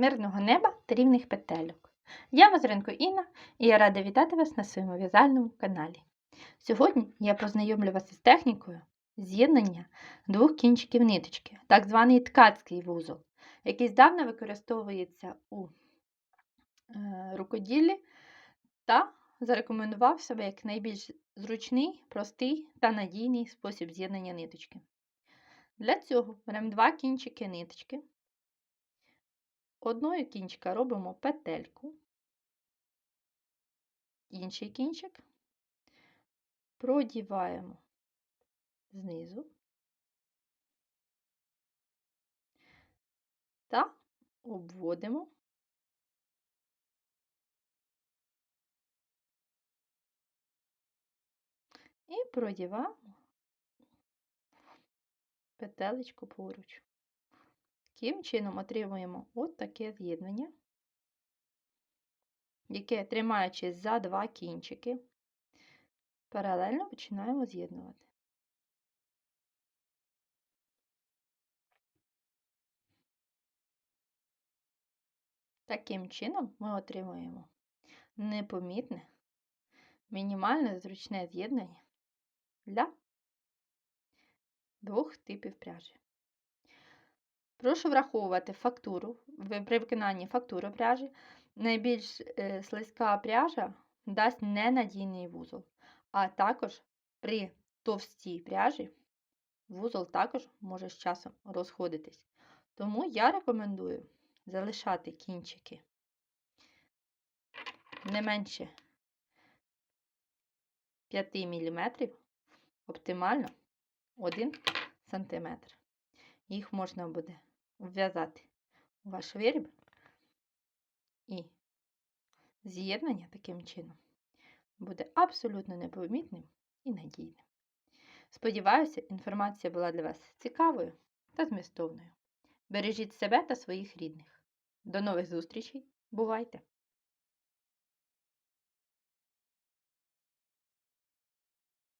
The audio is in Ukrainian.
мирного неба та рівних петельок. Я Мазренко Інна і я рада вітати вас на своєму в'язальному каналі. Сьогодні я познайомлю вас із технікою з'єднання двох кінчиків ниточки, так званий ткацький вузол, який здавна використовується у е, рукоділлі та зарекомендував себе як найбільш зручний, простий та надійний спосіб з'єднання ниточки. Для цього беремо два кінчики ниточки. Одною кінчика робимо петельку, інший кінчик. Продіваємо знизу. Та обводимо. І продіваємо петелечку поруч. Таким чином отримуємо от таке з'єднання, яке, тримаючись за два кінчики, паралельно починаємо з'єднувати. Таким чином ми отримуємо непомітне, мінімальне зручне з'єднання для двох типів пряжі. Прошу враховувати фактуру при виконанні фактури пряжі. Найбільш е, слизька пряжа дасть ненадійний вузол, а також при товстій пряжі вузол також може з часом розходитись. Тому я рекомендую залишати кінчики не менше 5 мм, оптимально 1 см. Їх можна буде вв'язати ваш виріб і з'єднання таким чином буде абсолютно непомітним і надійним. Сподіваюся, інформація була для вас цікавою та змістовною. Бережіть себе та своїх рідних. До нових зустрічей! Бувайте!